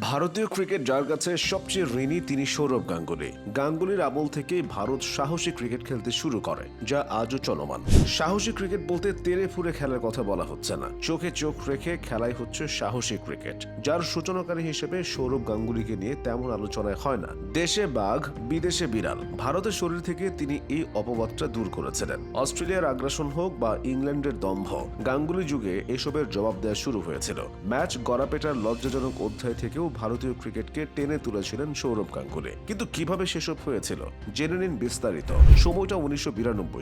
ভারতীয় ক্রিকেট যার কাছে সবচেয়ে ঋণী তিনি সৌরভ গাঙ্গুলি। গাঙ্গুলির আমল থেকেই ভারত সাহসী ক্রিকেট খেলতে শুরু করে, যা আজও চলমান। সাহসী ক্রিকেট বলতে তেরে ফুরে খেলার কথা বলা হচ্ছে না। চোখে চোখ রেখে খেলাই হচ্ছে সাহসী ক্রিকেট, যার সূচনাকারী হিসেবে সৌরভ গাঙ্গুলিকে নিয়ে তেমন আলোচনায় হয় না। দেশে বাঘ, বিদেশে বিড়াল, ভারতের শরীর থেকে তিনি এই অপবাদটা দূর করেছিলেন। অস্ট্রেলিয়ার আগ্রাসন হোক বা ইংল্যান্ডের দম্ভ গাঙ্গুলি যুগে এসবের জবাব দেওয়া শুরু হয়েছিল। ম্যাচ গড়াপেটার লজ্জাজনক অধ্যায় থেকেও ভারতীয় ক্রিকেটকে টেনে তুলেছিলেন সৌরভ গাঙ্গুলি। কিন্তু কীভাবে সেসব হয়েছিল? জেনে নিন বিস্তারিত। সময়টা উনিশশো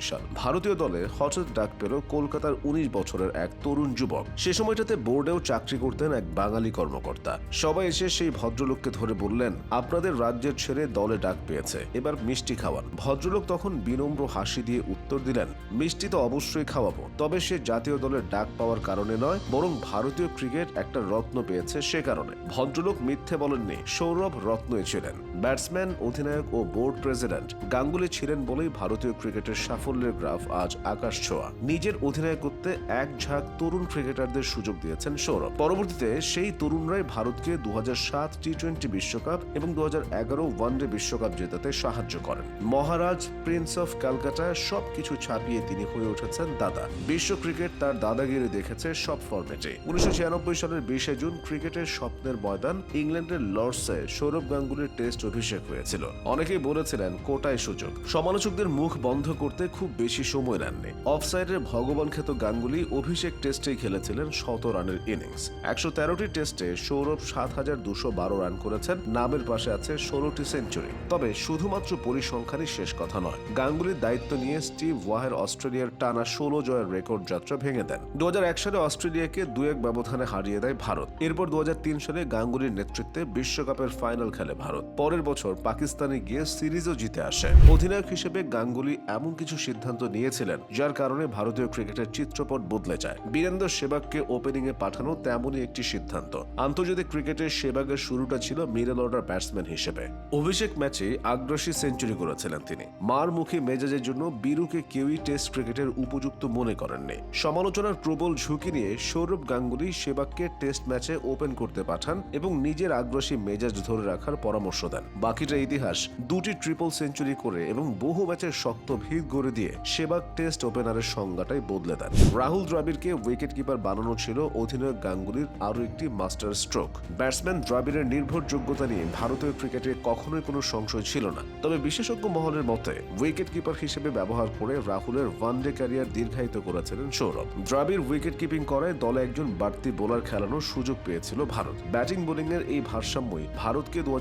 সাল। ভারতীয় দলে হঠাৎ ডাক পেল কলকাতার উনিশ বছরের এক তরুণ যুবক। সে সময়টাতে বোর্ডেও চাকরি করতেন এক বাঙালি কর্মকর্তা। সবাই এসে সেই ভদ্রলোককে ধরে বললেন, আপনাদের রাজ্যের ছেড়ে দলে ডাক পেয়েছে, এবার মিষ্টি খাওয়ান। ভদ্রলোক তখন বিনম্র হাসি দিয়ে উত্তর দিলেন, মিষ্টি তো অবশ্যই খাওয়াবো, তবে সে জাতীয় দলের ডাক পাওয়ার কারণে নয়, বরং ভারতীয় ক্রিকেট একটা রত্ন পেয়েছে সে কারণে। ভদ্রলোক মিথ্যে বলেননি, সৌরভ রত্নই ছিলেন। ব্যাটসম্যান, অধিনায়ক ও বোর্ড প্রেসিডেন্ট গাঙ্গুলি ছিলেন বলেই ভারতীয় ক্রিকেটের সাফল্যের গ্রাফ আজ আকাশ ছোঁয়া। নিজের অধিনায়কত্বে এক ঝাঁক তরুণ ক্রিকেটারদের সুযোগ দিয়েছেন সৌরভ। পরবর্তীতে সেই তরুণরাই ভারতকে দু টি টোয়েন্টি বিশ্বকাপ এবং দু ওয়ানডে বিশ্বকাপ জেতাতে সাহায্য করেন। মহারাজ, প্রিন্স অফ ক্যালকাটা, সবকিছু ছাপিয়ে তিনি হয়ে উঠেছেন দাদা। বিশ্ব ক্রিকেট তার দাদাগিরি দেখেছে সব ফর্মেটে উনিশশো ছিয়ানব্বই সালের বিশে জুন ক্রিকেটের স্বপ্নের ময়দান ইংল্যান্ডের লর্ডসে সৌরভ গাঙ্গুলির টেস্ট অভিষেক হয়েছিল। অনেকেই বলেছিলেন কোটায় সুযোগ। সমালোচকদের মুখ বন্ধ করতে খুব বেশি সময় নেননি। অফসাইডের ভগবান খ্যাত গাঙ্গুলি অভিষেক টেস্টে খেলেছিলেন শত রানের ইনিংস। একশো তেরোটি টেস্টে সৌরভ সাত হাজার দুশো বারো রান করেছেন। নামের পাশে আছে ষোলোটি সেঞ্চুরি। তবে শুধুমাত্র পরিসংখ্যানই শেষ কথা নয়। গাঙ্গুলির দায়িত্ব নিয়ে স্টিভ ওয়াহের অস্ট্রেলিয়ার টানা ষোলো জয়ের রেকর্ড যাত্রা ভেঙে দেন। দু হাজার এক সালে অস্ট্রেলিয়াকে দু এক ব্যবধানে হারিয়ে দেয় ভারত। এরপর দু সালে গাঙ্গুলির নেতৃত্বে বিশ্বকাপের ফাইনাল খেলে ভারত। পরের বছর পাকিস্তানে গিয়ে সিরিজও জিতে আসে। অধিনায়ক হিসেবে গাঙ্গুলি এমন কিছু সিদ্ধান্ত নিয়েছিলেন, যার কারণে ভারতীয় ক্রিকেটের চিত্রপট বদলে যায়। বীরেন্দ্র সেবাগকে ওপেনিং এ পাঠানো তেমনই একটি সিদ্ধান্ত। আন্তর্জাতিক ক্রিকেটের সেবাগের শুরুটা ছিল মিডল অর্ডার ব্যাটসম্যান হিসেবে। অভিষেক ম্যাচে আগ্রাসী সেঞ্চুরি করেছিলেন তিনি। মার মুখে মেজাজের জন্য বীরুকে কেউই টেস্ট ক্রিকেটের উপযুক্ত মনে করেননি। সমালোচনার প্রবল ঝুঁকি নিয়ে সৌরভ গাঙ্গুলি সেবাগকে টেস্ট ম্যাচে ওপেন করতে পাঠান এবং নিজের আগ্রাসী মেজাজ ধরে রাখার পরামর্শ দেন। বাকিটা ইতিহাস দুটি ট্রিপল সেঞ্চুরি করে এবং বহু ম্যাচের শক্ত ভিড় গড়ে দিয়ে সেবাগ টেস্ট ওপেনারের সংজ্ঞাটাই বদলে দেন। রাহুল দ্রাবিড়কে উইকেট কিপার বানানো ছিল অধিনায়ক গাঙ্গুলির আরও একটি মাস্টার স্ট্রোক ব্যাটসম্যান দ্রাবিড়ের নির্ভরযোগ্যতা নিয়ে ভারতীয় ক্রিকেটে কখনোই কোনো সংশয় ছিল না। তবে বিশেষজ্ঞ মহলের মতে উইকেট কিপার হিসেবে ব্যবহার করে রাহুলের ওয়ানডে ক্যারিয়ার দীর্ঘায়িত করেছিলেন সৌরভ। দ্রাবিড় উইকেট কিপিং করায় দলে একজন বাড়তি বোলার খেলানোর সুযোগ পেয়েছিল ভারত। ব্যাটিং বোলিং এর এই ভারসাম্যই ভারতকে দু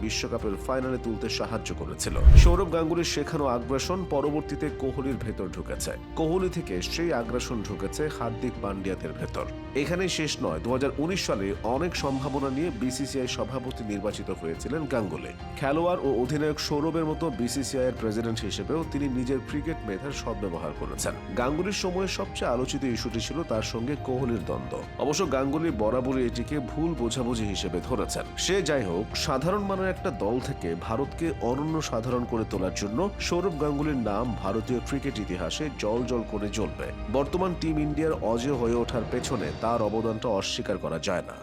বিশ্বকাপের ফাইনালে তুলতে সাহায্য করেছিল। সৌরভ গাঙ্গুলির শেখানো আগ্রাসন পরবর্তীতে কোহলির ভেতর ঢুকেছে। কোহলি থেকে সেই আগ্রাসন ঢুকেছে হার্দিক পান্ডিয়াদের ভেতর। এখানে শেষ নয় দু সালে অনেক সম্ভাবনা নিয়ে বিসিসিআই সভাপতি নির্বাচিত হয়েছিলেন গাঙ্গুলি। খেলোয়াড় ও অধিনায়ক সৌরভের মতো বিসিসিআই এর প্রেসিডেন্ট হিসেবেও তিনি নিজের ক্রিকেট মেধার সদ্ব্যবহার করেছেন। গাঙ্গুলির সময়ে সবচেয়ে আলোচিত ইস্যুটি ছিল তার সঙ্গে কোহলির দ্বন্দ্ব। অবশ্য গাঙ্গুলি বরাবরই এটিকে ভুল বোঝাবুঝি হিসেবে ধরেছেন। সে যাই হোক সাধারণ মানের একটা দল থেকে ভারতকে অনন্য সাধারণ করে তোলার জন্য সৌরভ গাঙ্গুলির নাম ভারতীয় ক্রিকেট ইতিহাসে জল জল করে জ্বলবে। বর্তমান টিম ইন্ডিয়ার অজেয় হয়ে ওঠার পেছনে তার অবদানটা অস্বীকার করা যায় না।